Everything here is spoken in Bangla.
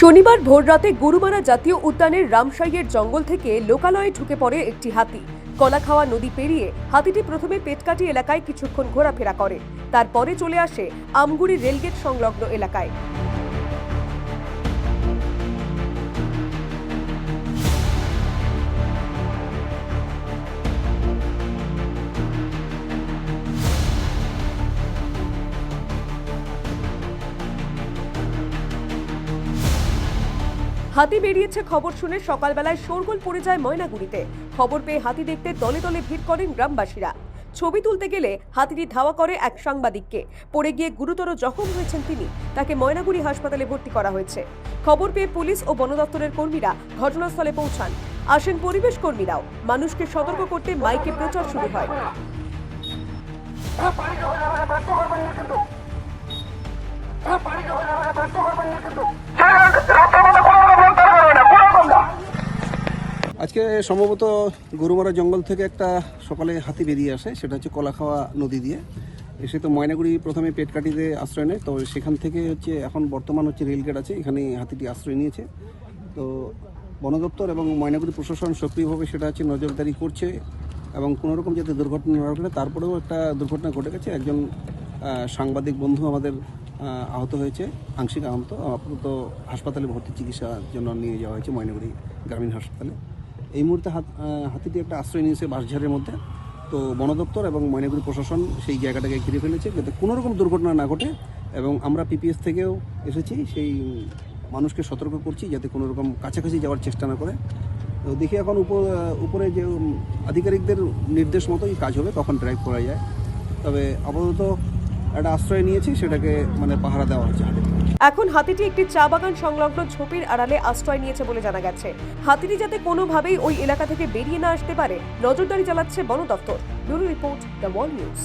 শনিবার ভোররাতে গুরুমারা জাতীয় উদ্যানের রামসাইয়ের জঙ্গল থেকে লোকালয়ে ঢুকে পড়ে একটি হাতি। কলাখাওয়া নদী পেরিয়ে হাতিটি প্রথমে পেটকাটি এলাকায় কিছুক্ষণ ঘোরাফেরা করে। তারপরে চলে আসে আমগুড়ি রেলগেট সংলগ্ন এলাকায়। হাতি বেরিয়েছে খবর শুনে সকালবেলায় শোরগোল পড়ে যায় ময়নাগুড়িতে খবর পেয়ে হাতি দেখতে দলে দলে ভিড় করেন গ্রামবাসীরা ছবি তুলতে গেলে হাতিটি ধাওয়া করে এক সাংবাদিককে পড়ে গিয়ে গুরুতর জখম হয়েছেন তিনি তাকে ময়নাগুড়ি হাসপাতালে ভর্তি করা হয়েছে খবর পেয়ে পুলিশ ও বন দপ্তরের কর্মীরা ঘটনাস্থলে পৌঁছান আসেন পরিবেশ কর্মীরাও মানুষকে সতর্ক করতে মাইকে প্রচার শুরু হয় আজকে সম্ভবত গরুমারা জঙ্গল থেকে একটা সকালে হাতি বেরিয়ে আসে, সেটা হচ্ছে কলাখাওয়া নদী দিয়ে। এসে তো ময়নাগুড়ি প্রথমে পেটকাটিতে আশ্রয় নেয়, তো সেখান থেকে হচ্ছে এখন বর্তমান হচ্ছে রেলগেট আছে এখানে হাতিটি আশ্রয় নিয়েছে। তো বন দপ্তর এবং ময়নাগুড়ি প্রশাসন সক্রিয়ভাবে সেটা হচ্ছে নজরদারি করছে এবং কোনো রকম যাতে দুর্ঘটনা না ঘটে, তারপরেও একটা দুর্ঘটনা ঘটে গেছে। একজন সাংবাদিক বন্ধু আমাদের আহত হয়েছে, আংশিক আহত। আপাতত হাসপাতালে ভর্তি চিকিৎসার জন্য নিয়ে যাওয়া হয়েছে ময়নাগুড়ি গ্রামীণ হাসপাতালে। এই মুহূর্তে হাত- হাতিটি একটা আশ্রয় নিয়েছে বাঁশঝাড়ের মধ্যে। তো বন দপ্তর এবং ময়নাগুড়ি প্রশাসন সেই জায়গাটাকে ঘিরে ফেলেছে যাতে কোনো রকম দুর্ঘটনা না ঘটে এবং আমরা পিপিএস থেকেও এসেছি, সেই মানুষকে সতর্ক করছি যাতে কোনো রকম কাছাকাছি যাওয়ার চেষ্টা না করে। তো দেখি এখন উপর উপরে যে আধিকারিকদের নির্দেশ মতোই কাজ হবে, কখন ড্রাইভ করা যায়। তবে আপাতত একটা আশ্রয় নিয়েছি, সেটাকে মানে পাহারা দেওয়া হচ্ছে এখন হাতিটি একটি চা বাগান সংলগ্ন ঝোপের আড়ালে আশ্রয় নিয়েছে বলে জানা গেছে। হাতিটি যাতে কোনোভাবেই ওই এলাকা থেকে বেরিয়ে না আসতে পারে, নজরদারি চালাচ্ছে বন দপ্তর। Bureau report the world news.